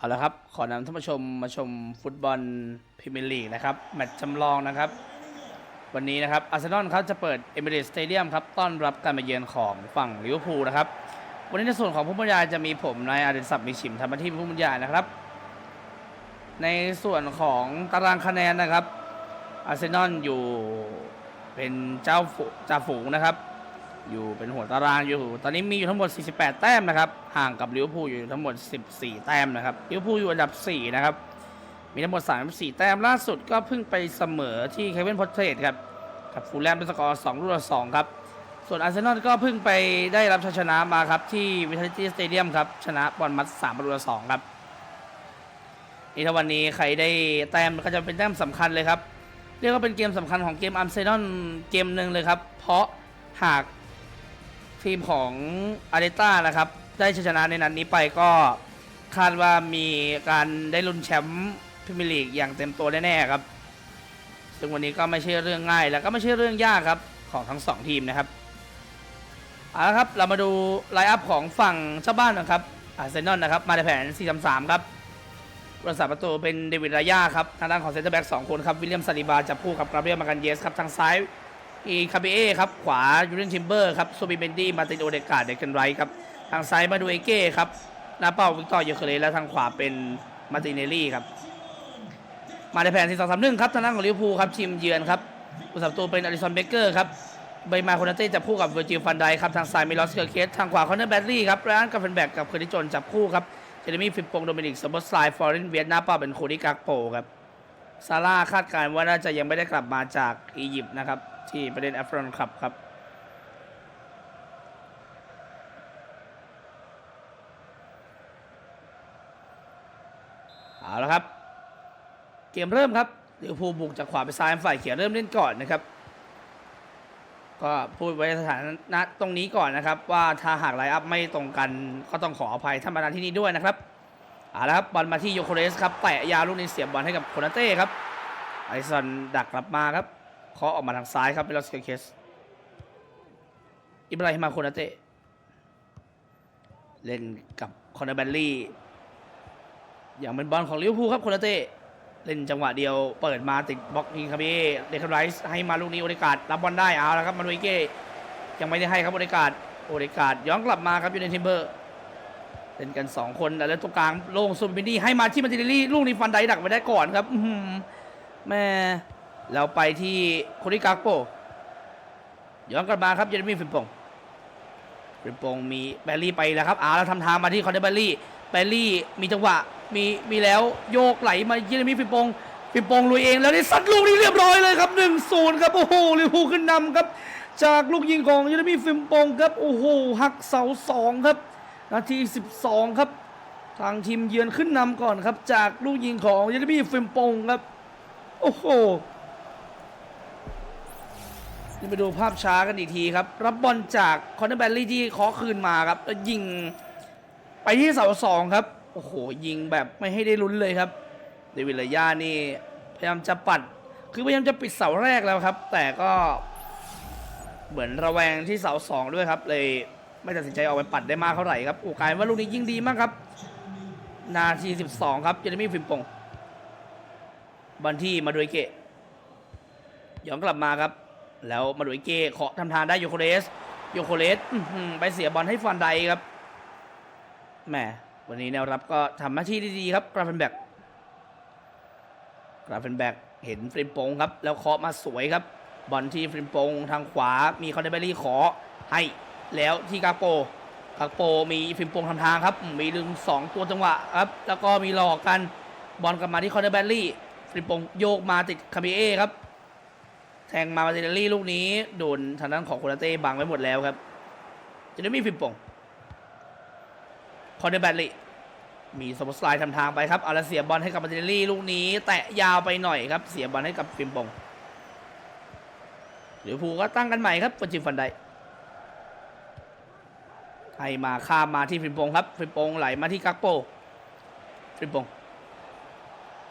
เอาละครับ ขอนำท่านผู้ชมมาชมฟุตบอลพรีเมียร์ลีกนะครับ แมตช์จำลองนะครับ วันนี้นะครับอาร์เซนอลครับจะเปิดเอมิเรตสเตเดียมครับ ต้อนรับการมาเยือนของฝั่งลิเวอร์พูลนะครับ วันนี้ในส่วนของผู้บรรยายจะมีผมนายอารินศักดิ์มีชิมทำหน้าที่ผู้บรรยายนะครับ ในส่วนของตารางคะแนนนะครับอาร์เซนอลอยู่เป็นเจ้าจ่าฝูงนะครับ อยู่เป็นหัวตารางอยู่ ตอนนี้มีอยู่ทั้งหมด 48 แต้มนะครับ ห่างกับลิเวอร์พูลอยู่ทั้งหมด 14 แต้มนะครับลิเวอร์พูลอยู่อันดับ 4 นะครับ มีทั้งหมด 34 แต้มล่าสุดก็เพิ่งไปเสมอที่เควินพอตเทรครับ กับฟูลแลมด้วยสกอร์2ลูกต่อ2ครับ ส่วนอาร์เซนอลก็เพิ่งไปได้รับชัยชนะมาครับที่วิทยาลัยสเตเดียมครับ ชนะบอลมัด3ประตูต่อ2ครับนี่ถ้าวันนี้ใครได้แต้มก็จะเป็นแต้มสำคัญเลยครับ เรียกว่าเป็นเกมสำคัญของเกมอาร์เซนอลเกมหนึ่งเลยครับ เพราะหาก ทีมของอาร์เตต้านะครับ ได้ชัยชนะในนัดนนี้ไปก็คาดว่ามีการได้ลุ้นแชมป์พรีเมียร์ลีกอย่างเต็มตัวแน่ๆครับ ซึ่งวันนี้ก็ไม่ใช่เรื่องง่าย แล้วก็ไม่ใช่เรื่องยากครับของทั้งสองทีมนะครับเอาละครับเรามาดูไลน์อัพของฝั่งเจ้าบ้านนะครับอาร์เซนอลนะครับมาในแผน 4-3-3 ครับรักษาประตูเป็นเดวิดรายาครับทางด้านของเซนเตอร์แบ็กสองคนครับวิลเลียมซาลิบาจับคู่กับกราเบียมากันเยสครับทางซ้าย อีคาเบเอครับขวายูเรนทิมเบอร์ครับโซบิเบนดี้มาตินโอเดกาเดกันไรครับทางซ้ายมาดูเอเก้ครับหน้าเป้าวิกตอร์เยเคเลและทางขวาเป็นมาติเนลลี่ครับมาในแผนที่สองสามหนึ่งครับทางด้านของลิเวอร์พูลครับทีมเยือนครับผู้สับตัวเป็นอลิสันเบเกอร์ครับใบมาโคนาเต้จับคู่กับเวอร์จิลฟันไดครับทางซ้ายมิลอสเกอร์เคสทางขวาคอนเนอร์แบดลี่ครับแรอันกับเฟนแบกกับเคอร์ดิจนจับคู่ครับเจเรมี่ฟิปปงโดมินิกสมบอสไลฟอร์เรนเวียนหน้าเป้าเป็นโคดิกักโปครับซาร่าคาดการณ์ว่าน่าจะยังไม่ได้กลับมาจากอียิปต์นะครับ ที่ประเด็นแอฟรอนครับครับ เอาละครับ เกมเริ่มครับลิเวอร์พูลบุกจากขวาไปซ้ายฝ่ายเขียวเริ่มเล่นก่อนนะครับ ก็พูดไว้สถานะตรงนี้ก่อนนะครับ ว่าถ้าหากไลน์อัพไม่ตรงกันก็ต้องขออภัยท่านประธานที่นี่ด้วยนะครับเอาละครับบอลมาที่โยโคเรสครับแตะยาวลูกนี้เสียบบอลให้กับโคนาเต้ครับไอซอนดักกลับมาครับ เคาะออกมาทางซ้ายครับเป็นลอสเกเคสอิบราฮิมาโคนาเตเล่นกับคอนเนอร์แบลลี่อย่างเป็นบอลของลิเวอร์พูลครับโคนาเตเล่นจังหวะเดียวเปิดมาติดบล็อกยิงคาเบพี่เดคไรส์ให้มาลูกนี้โอเดกาดรับบอลได้เอาแล้วครับมาดูอิเก้ยังไม่ได้ให้ครับโอเดกาดโอเดกาดย้อนกลับมาครับอยู่ในทิมเบอร์เล่นกัน 2 คนแล้วตรงกลางโล่งซูมบินดี้ให้มาที่มาติเนลลี่ลูกนี้ฟันไดดักไปได้ก่อนครับแม่ เราไปที่โคดิกาโปย้อนกลับมาครับเยเรมี่ฟิมปงฟิมปงมีแบลลี่ไปแล้วครับเอาแล้วทำทางมาที่คอนเดแบลลี่แบลลี่มีจังหวะมีมีแล้วโยกไหลมาเยเรมี่ฟิมปงฟิมปงลุยเองแล้วได้ซัดลูกนี้เรียบร้อยเลยครับ1นศูนย์ครับโอ้โหลิเวอร์พูลขึ้นนำครับ จากลูกยิงของเยเรมีฟิมปงครับโอ้โหหักเสาสองครับ นาที 12 ครับ ทางทีมเยือนขึ้นนำก่อนครับ จากลูกยิงของเยเรมีฟิมปงครับ โอ้โห นี่ไปดูภาพช้ากันอีกทีครับ รับบอลจากคอนเนอร์แบลลี่ที่เคาะคืนมาครับ แล้วยิงไปที่เสาสองครับ โอ้โห ยิงแบบไม่ให้ได้ลุ้นเลยครับเดวิดลายานี่พยายามจะปัด คือพยายามจะปิดเสาแรกแล้วครับ แต่ก็เหมือนระแวงที่เสาสองด้วยครับ เลยไม่ตัดสินใจออกไปปัดได้มากเท่าไหร่ครับโอ้กลายว่าลูกนี้ยิงดีมากครับ นาที 12 ครับเจเรมี่ฟิมปงบอลที่มาดูเกะย้อนกลับมาครับ แล้วมาดูเกะเคาะทำทางได้โยโคเรสโยโคเลสไปเสียบอลให้ฟันไดครับแหมวันนี้แนวรับก็ทำหน้าที่ได้ดีครับกราฟเฟนแบกกราฟเฟนแบกเห็นฟริมโปงครับแล้วเคาะมาสวยครับ บอลที่ฟริมโปงทางขวามีคอนเดเบอรี่ขอให้แล้วที่กาโปกาโปมีฟริมโปงทำทางครับ มีดึงสองตัวจังหวะครับ แล้วก็มีหลอกกันบอลกลับมาที่คอนเดเบอรี่ฟริมโปงโยกมาติดคาเบเอครับ แทงมามาติเนลลี่ลูกนี้โดนทางด้านของโคนาเต้บังไว้หมดแล้วครับจะได้มีฟิมปงคอนเดแบตลีมีสมอสไลด์ทำทางไปครับเอาละเสียบอลให้กับมาติเนลลี่ลูกนี้ แตะยาวไปหน่อยครับ เสียบอลให้กับฟิมปงเดี๋ยวภูลก็ตั้งกันใหม่ครับปจิมฟันไดให้มาข้ามมาที่ฟิมปงครับฟิมปงไหลมาที่กักโปฟิมปง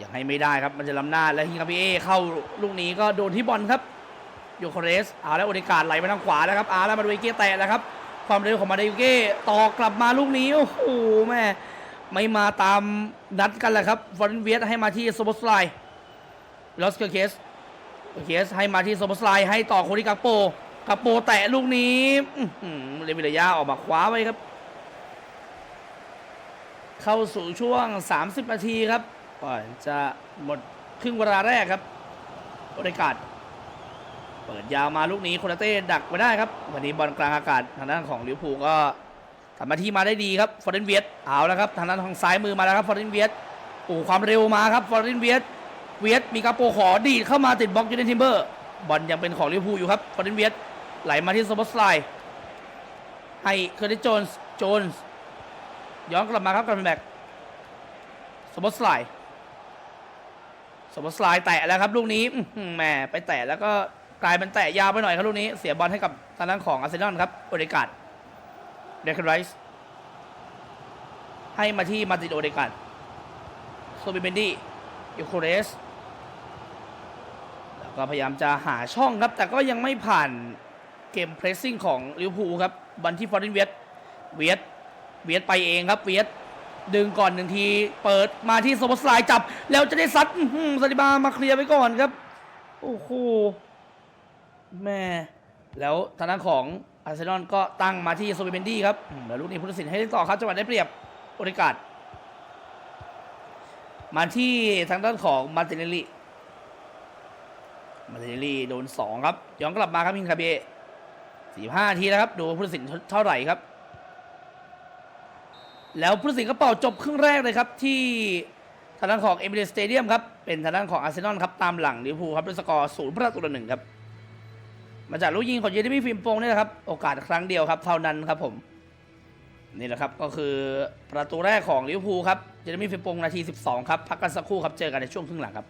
ยังให้ไม่ได้ครับมันจะล้ำหน้าแล้วฮิคาบิเอเข้าลูกนี้ก็โดนที่บอลครับโยโคเรสเอาแล้วโอเดการไหลมาทางขวาแล้วครับเอาแล้วมาดูเอเก้แตะแล้วครับ ความเร็วของมาดูเก้ต่อกลับมาลูกนี้โอ้โหแม่ไม่มาตามนัดกันแหละครับฟอร์เรนเวียสให้มาที่โซบสไลลอสเกอร์เคสเคสให้มาที่โซบสไลให้ต่อโคดิกาโปกาโปแตะลูกนี้เลมิระยะออกมาคว้าไว้ครับ เข้าสู่ช่วง 30 นาทีครับ ก่อนจะหมดครึ่งเวลาแรกครับบริการเปิดยาวมาลูกนี้โคนาเต้ดักไว้ได้ครับ วันนี้บอลกลางอากาศทางด้านของลิเวอร์พูลก็ทำหน้าที่มาได้ดีครับฟอร์เรนเวียตเอาแล้วครับทางด้านทางซ้ายมือมาแล้วครับฟอร์เรนเวียตโอ้ความเร็วมาครับฟอร์เรนเวียตเวียตมีกาโปขอดีดเข้ามาติดบล็อกยูเนทิมเบอร์บอลยังเป็นของลิเวอร์พูลอยู่ครับฟอร์เรนเวียตไหลมาที่โซบอสไลให้เคอร์ติสโจนส์โจนส์ย้อนกลับมาครับกลับมาแบ็กสมบสไลด์ มบสไลแตะแล้วครับลูกนี้แหมไปแตะแล้วก็กลายเป็นแตะยาวไปหน่อยครับลูกนี้ เสียบอลให้กับทางด้านของอาร์เซนอลครับโอเดกาดเดคอนไรส์ให้มาที่มาติดโอเดกาดโซบิเบนดี้ยูโคเรสแล้วก็พยายามจะหาช่องครับ แต่ก็ยังไม่ผ่านเกมเพรสซิ่งของลิเวอร์พูลครับบอลที่ฟอร์ดินเวียตเวียตเวียตไปเองครับเวียต ดึงก่อนหนึ่งที เปิดมาที่โซบอสไลจับ แล้วจะได้ซัดอื้อหือซาดิบามาเคลียร์ไว้ก่อนครับ โอ้โหแม่ แล้วทางด้านของอาร์เซนอลก็ตั้งมาที่โซเบเบนดี้ครับแล้วลูกนี้พุทธศิลป์ให้เล่นต่อครับจังหวะได้เปรียบโอริกาดมาที่ทางด้านของมาติเนลลี่มาติเนลลี่โดนสองครับย้อนกลับมาครับมินคาเบะสี่ห้าทีแล้วครับ ดูพุทธศิลป์เท่าไหร่ครับ แล้วผู้สินก็เป่าจบครึ่งแรกเลยครับ ที่ทางด้านของเอมิเรสเตเดียมครับ เป็นทางด้านของอาร์เซนอลครับ ตามหลังลิเวอร์พูลครับด้วยสกอร์ศูนย์ประตูต่อหนึ่งครับ มาจากลูกยิงของเยเรมี่ฟิมโปงนี่แหละครับ โอกาสครั้งเดียวครับเท่านั้นครับผม นี่แหละครับก็คือประตูแรกของลิเวอร์พูลครับเยเรมี่ฟิมโปงนาที 12 ครับ พักกันสักครู่ครับเจอกันในช่วงครึ่งหลังครับ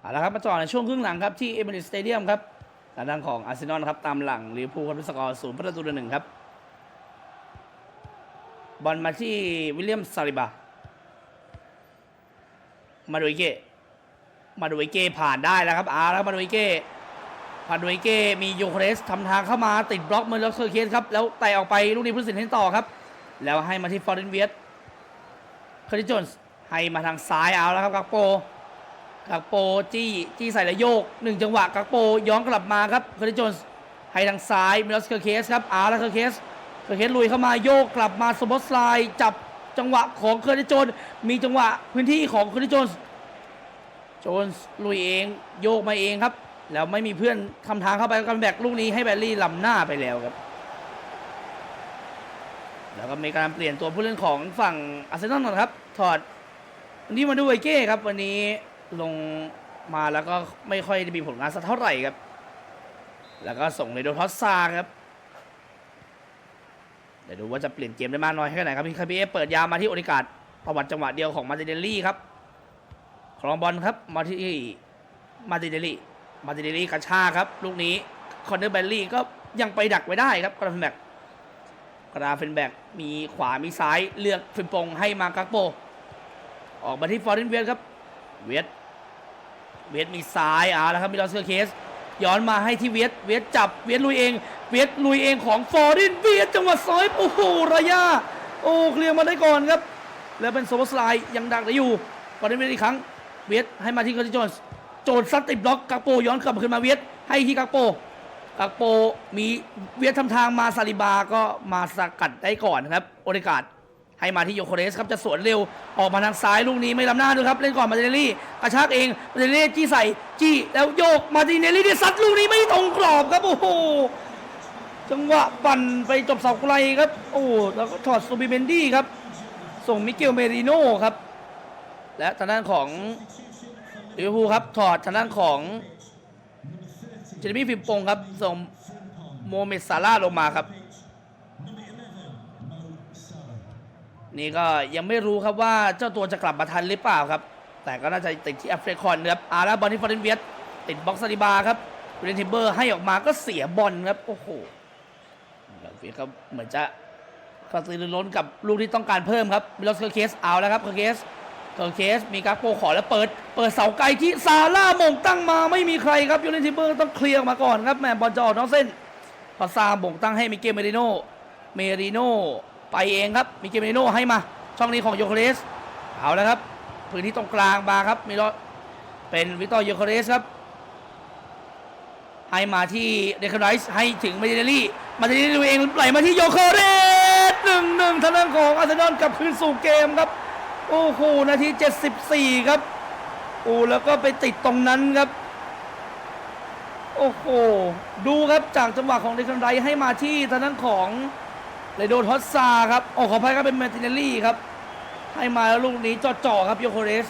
เอาละครับมาต่อในช่วงครึ่งหลังครับที่เอมิเรสสเตเดียมครับทางด้านของอาร์เซนอลครับตามหลังลิเวอร์พูลครับด้วยสกอร์ศูนย์ประตูต่อหนึ่งครับบอลมาที่วิลเลียมซาลิบา มาดูอิเก้มาดูอิเก้ผ่านได้แล้วครับอาร์แล้วมาดูอิเก้ผ่านดูอิเก้มีโยโครสทำทางเข้ามาติดบล็อกมือแล้วเคอร์เคสครับแล้วไต่ออกไปลูกนี้พุทธศิลป์ให้ต่อครับ แล้วให้มาที่ฟอร์เรนเวียตเคอร์ติสโจนส์ให้มาทางซ้ายเอาแล้วครับกักโป กักโปจี้จี้ใส่และโยกหนึ่งจังหวะกักโปย้อนกลับมาครับคอร์ติสโจนให้ทางซ้ายมิลสเคอร์เคสครับอาร์ลเคอร์เคสเคอร์เคสลุยเข้ามาโยกกลับมาสมบอสไลจับจังหวะของเคอร์ติสโจนมีจังหวะพื้นที่ของเคอร์ติโจนโจนลุยเองโยกมาเองครับ แล้วไม่มีเพื่อนทำทางเข้าไปกันแบกลูกนี้ให้แบลลี่ลำหน้าไปแล้วครับ แล้วก็มีการเปลี่ยนตัวผู้เล่นของฝั่งอาร์เซนอลนะครับ ถอดวันนี้มาดูไวเก้ครับ วันนี้ ลงมาแล้วก็ไม่ค่อยได้มีผลงานสักเท่าไหร่ครับ แล้วก็ส่งเลโดทอสซาครับเดี๋ยวดูว่าจะเปลี่ยนเกมได้มากน้อยแค่ไหนครับพี่คาบิเอเปิดยาวมาที่โอริกาดประวัติจังหวะเดียวของมาติเดลลี่ครับครองบอลครับมาที่มาติเดลลี่มาติเดลลี่กระชากครับ ลูกนี้คอนเนอร์แบลลี่ก็ยังไปดักไว้ได้ครับกราฟนแบกกราฟนแบกมีขวามีซ้ายเลือกฟิมปงให้มากักโป ออกมาที่ฟอร์เรนเวียตครับ เวียต เวียตมีซ้ายเอาแล้วครับมีลอสเซอร์เคส ย้อนมาให้ที่เวียตเวียตจับเวียตลุยเอง เวียตลุยเองของฟอร์เรนเวียตจังหวะซอยโอ้โหระยะโอ้เคลียร์มาได้ก่อนครับ แล้วเป็นโซบสไลด์ยังดักได้อยู่ฟอร์เรนเวียตอีกครั้งเวียตให้มาที่คอร์ติโจนส์โจนซัดติดบล็อกกักโปย้อนกลับขึ้นมาเวียตให้ที่กักโปกักโปมีเวียดทำทางมาซาลิบาก็มาสกัดได้ก่อนครับโอกาด ให้มาที่โยโคเรสครับจะสวนเร็วออกมาทางซ้ายลูกนี้ไม่ล้ำหน้าด้วยครับ เล่นก่อนมาติเนลลี่กระชากเองมาติเนลลี่จี้ใส่จี้แล้วโยกมาติเนลลี่ที่ซัดลูกนี้ไม่ตรงกรอบครับโอ้โหจังหวะปั่นไปจบเสาไกลครับ โอ้แล้วก็ถอดซูบิเบนดี้ครับ ส่งมิเกลเมริโน่ครับ และทางด้านของลิเวอร์พูลครับถอดทางด้านของเจเรมี่ฟิมปงครับส่งโมเมดซาร่าลงมาครับ นี่ก็ยังไม่รู้ครับว่าเจ้าตัวจะกลับมาทันหรือเปล่าครับ แต่ก็น่าจะติดที่แอฟริคอนครับอาแล้วบอลที่ฟอร์เรนเวียตติดบ็อกซ์ซาดิบาครับเรนทิเบอร์ให้ออกมาก็เสียบอลครับ โอ้โหแล้วเวียก็เหมือนจะกระตือรือร้นกับลูกที่ต้องการเพิ่มครับมิลอสเคอร์เคสเอาแล้วครับเคอร์เคสเคอร์เคสมีกักโปขอแล้วเปิด เปิดเสาไกลที่ซาร่ามงตั้งมาไม่มีใครครับยูเรนทิเบอร์ต้องเคลียร์มาก่อนครับแหมบอลจะออกนอกเส้นพอซาหมงตั้งให้มิเกลเมริโนเมริโน ไปเองครับมิเกเมริโนให้มา ช่องนี้ของโยโคเรสเอาแล้วครับพื้นที่ตรงกลางมาครับมีรถเป็นวิตอร์โยโคเรสครับให้มาที่เดคนไรส์ให้ถึงมาเนลลี่มาเนลลี่เองไหลมาที่โยโคเรสหนึ่งหนึ่งทางด้านของอาร์เซนอลกลับคืนสู่เกมครับโอ้โหนาที 74 ครับโอ้แล้วก็ไปติดตรงนั้นครับ โอ้โหดูครับจากจังหวะของเดคนไรส์ให้มาที่ทางด้านของ เลยโดนทอสซาครับ โอ้ขออภัยครับเป็นมติเนลลี่ครับ ให้มาแล้วลูกนี้จ่อๆครับโยโคเรส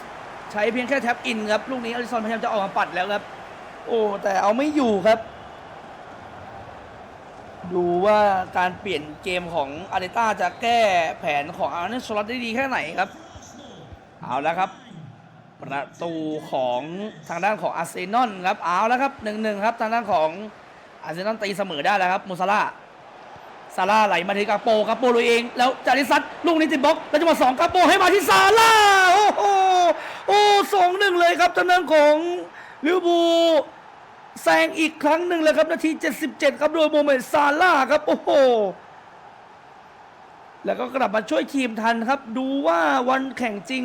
ใช้เพียงแค่แท็บอินครับ ลูกนี้อลิซอนพยายามจะออกมาปัดแล้วครับ โอ้แต่เอาไม่อยู่ครับ ดูว่าการเปลี่ยนเกมของอาร์เตต้าจะแก้แผนของอาร์เนสโซลอตได้ดีแค่ไหนครับ เอาแล้วครับ ประตูของทางด้านของอาร์เซนอลครับ เอาแล้วครับหนึ่งหนึ่งครับ ทางด้านของอาร์เซนอลตีเสมอได้แล้วครับมูซาร่า ซาร่าไหลมาที่กาโปกาโปลุยเอง แล้วจาริซัตลูกนี้ติดบล็อก แล้วจังหวะสองกาโปให้มาที่ซาร่า โอ้โหโอ้สองหนึ่งเลยครับทางด้านของลิวอร์พูแซงอีกครั้งหนึ่งเลยครับ นาที 77 ครับโดยโมเมนต์ซาร่าครับ โอ้โห แล้วก็กลับมาช่วยทีมทันครับ ดูว่าวันแข่งจริง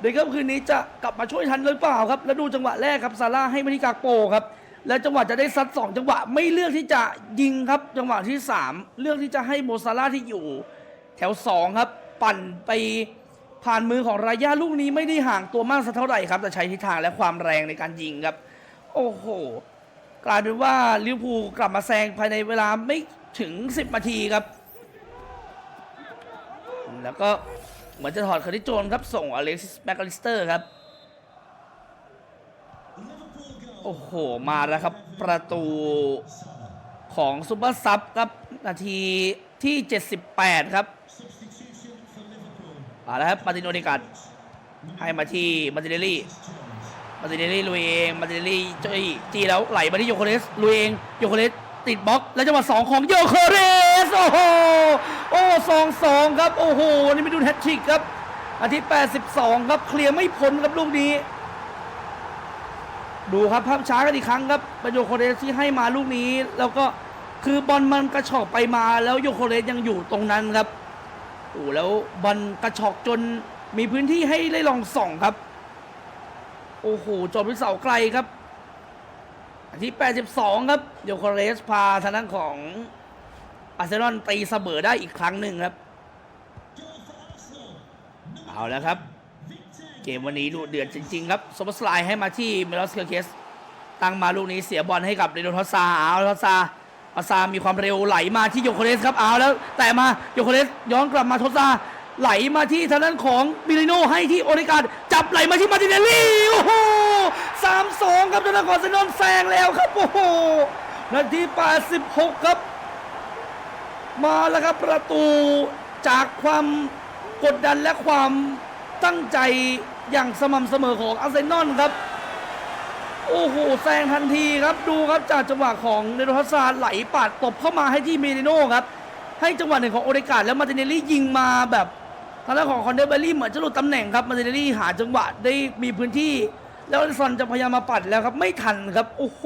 ในค่ำคืนนี้จะกลับมาช่วยทันหรือเปล่าครับ แล้วดูจังหวะแรกครับซาร่าให้มาที่กาโปครับ และจังหวะจะได้ซัดสองจังหวะไม่เลือกที่จะยิงครับ จังหวะที่สามเลือกที่จะให้โมซาร่าที่อยู่ แถวสองครับ ปั่นไปผ่านมือของรายาลูกนี้ไม่ได้ห่างตัวมากสักเท่าไหร่ครับแต่ใช้ทิศทางและความแรงในการยิงครับ โอ้โห กลายเป็นว่าลิเวอร์พูลกลับมาแซงภายในเวลาไม่ถึง 10นาทีครับ แล้วก็เหมือนจะถอดคาริโจนครับส่งอเล็กซิสแบ็กลิสเตอร์ครับ โอ้โห มาแล้วครับ ประตูของซูเปอร์ซับครับ นาทีที่ 78 ครับมาแล้วครับมาตินโอดิกัดให้มาที่มาติเนลลี่มาติเนลลี่ลุยเองมาติเนลลี่จี้จี้แล้วไหลมาที่โยโคเลสลุยเองโยโคเลสติดบล็อก แล้วจังหวะสองของโยโคเลสโอ้โหโอ้สองสองครับ โอ้โหนี่ไม่ดูแฮตทริกครับอาทิตย์82 ครับ เคลียร์ไม่พ้นครับลูกนี้ ดูครับภาพช้ากันอีกครั้งครับป็นโยโคเลสที่ให้มาลูกนี้ แล้วก็คือบอลมันกระชอกไปมาแล้วโยโคเลสยังอยู่ตรงนั้นครับโอ้แล้วบอลกระชอกจนมีพื้นที่ให้ได้ลองส่องครับ โอ้โหจบที่เสาไกลครับอันที่ 82 ครับโยโคเรสพาทางด้านของอาร์เซนอลตีเสมอได้อีกครั้งหนึ่งครับ เอาแล้วครับ เกมวันนี้ดูเดือดจริง ๆ ครับโซบัสไลให้มาที่เมลอสเคอร์เคสตั้งมาลูกนี้เสียบอลให้กับเรโดทอสซาเอาทอสซาทอสซามีความเร็วไหลมาที่โยโคเลสครับเอาแล้ว แต่มาโยโคเลสย้อนกลับมาทอสซาไหลมาที่ทางด้านของบิลิโนให้ที่โอริการจับไหลมาที่มาติเนลลี่โอ้โหสามสองครับทางด้านของอาร์เซนอลแซงแล้วครับโอ้โหนาที86ครับ มาแล้วครับประตูจากความกดดันและความ ตั้งใจอย่างสม่ำเสมอของอาร์เซนอลครับ โอ้โหแซงทันทีครับดูครับจากจังหวะของเนโรทัสซาไหลปาดตบเข้ามาให้ที่เมริโน่ครับ ให้จังหวะหนึ่งของโอเดกาดแล้วมาติเนลลี่ยิงมาแบบทางด้านของคอนเดอร์เบลลี่เหมือนจะหลุดตำแหน่งครับมาติเนลลี่หาจังหวะได้มีพื้นที่ แล้วอลิซอนจะพยายามมาปัดแล้วครับไม่ทันครับโอ้โห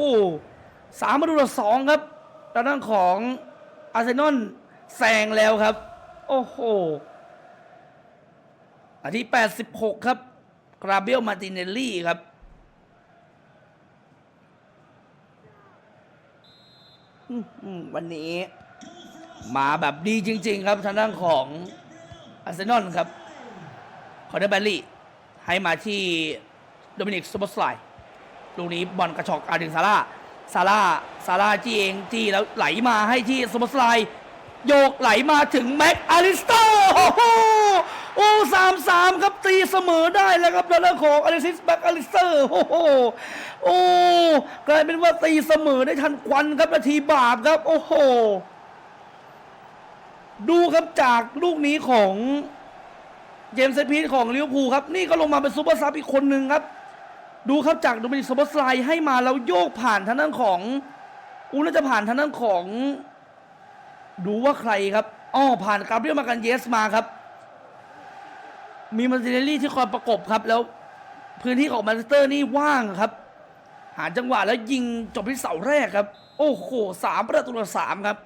สามประตูต่อสองครับทางด้านของอาร์เซนอลแซงแล้วครับ โอ้โห อันที่86 ครับกราเบลมาติเนลลี่ครับ วันนี้มาแบบดีจริง ๆ ครับทางด้านของอาร์เซนอลครับคอนเดอร์แบลลี่ ให้มาที่โดมินิกซูเปอร์สไลด์ลูกนี้บอลกระชอกอาถึงซาร่าซาร่าซาร่าจี้เองจี้แล้วไหลมาให้ที่ซูเปอร์สไลด์โยกไหลมาถึงแม็กอาริสโต โอ้สามสามครับตีเสมอได้แล้วครับทางด้านของอลิซิสแบ็กอาริเตอร์โอ้โหโอ้กลายเป็นว่าตีเสมอได้ทันควันครับนาทีบาปครับ โอ้โห ดูครับจากลูกนี้ของเจมส์เซพีทของลิเวอร์พูลครับ นี่ก็ลงมาเป็นซูเปอร์ซับอีกคนหนึ่งครับ ดูครับจากโดมินิกโซบอสไลให้มาแล้วโยกผ่านทางด้านของอูน่าจะผ่านทางด้านของ ดูว่าใครครับอ้อผ่านกาเบรียลมากันเยสมาครับ มีมาร์ติเนลลี่ที่คอยประกบครับ แล้วพื้นที่ของแมนเชสเตอร์นี่ว่างครับ หาจังหวะแล้วยิงจบที่เสาแรกครับ โอ้โหสามประตูต่อสามครับ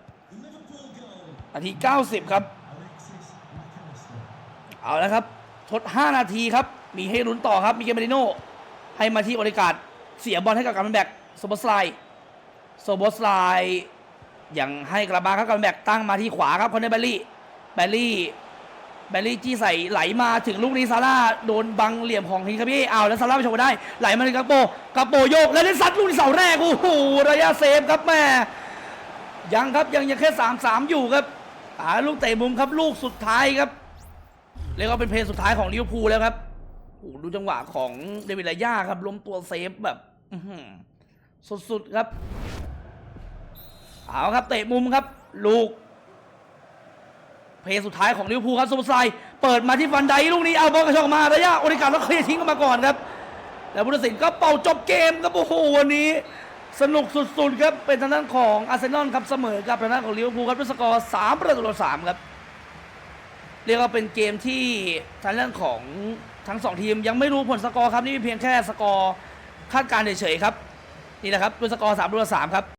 นาทีเก้าสิบครับ เอาแล้วครับ ทด5นาทีครับ มีให้ลุ้นต่อครับ มีเกมเบริโนให้มาที่โอริกาดเสียบอลให้กับการแบกโซบอสไลโซบอสไลยังให้กลับมาครับการแบกตั้งมาที่ขวาครับคอนเนอร์แบลลี่แบลลี่ แบลลี่จี้ใส่ไหลมาถึงลูกนี้ซาร่าโดนบังเหลี่ยมของฮินคาบี้เอาแล้วซาร่าไปชมได้ ไหลมาถึงกาโปกาโปโยกแล้วเล่นซัดลูกที่เสาแรกโอ้โหระยะเซฟครับแม่ยังครับยังยังแค่สามสามอยู่ครับหาลูกเตะมุมครับลูกสุดท้ายครับเรียกว่าเป็นเพลงสุดท้ายของลิเวอร์พูลแล้วครับโอ้โหดูจังหวะของเดวิดลาย่าครับล้มตัวเซฟแบบสุดๆครับเอาครับเตะมุมครับ ลูก เพลงสุดท้ายของลิเวอร์พูลครับสมุทรไซเปิดมาที่ฟันไดลูกนี้เอาบอลกระชอกมาระยะโอริกาแล้วเคลียร์ทิ้งกันมาก่อนครับ แล้วผู้ตัดสินก็เป่าจบเกมครับโอ้โหวันนี้ สนุกสุดๆครับเป็นทางด้านของอาร์เซนอลครับเสมอกับทางด้านของลิเวอร์พูลครับด้วยสกอร์สามประตูต่อสามครับเรียกว่าเป็นเกมที่ทางด้านของทั้งสองทีมยังไม่รู้ผลสกอร์ครับนี่เพียงแค่สกอร์คาดการณ์เฉยๆครับนี่แหละครับด้วยสกอร์3ต่อ3ครับ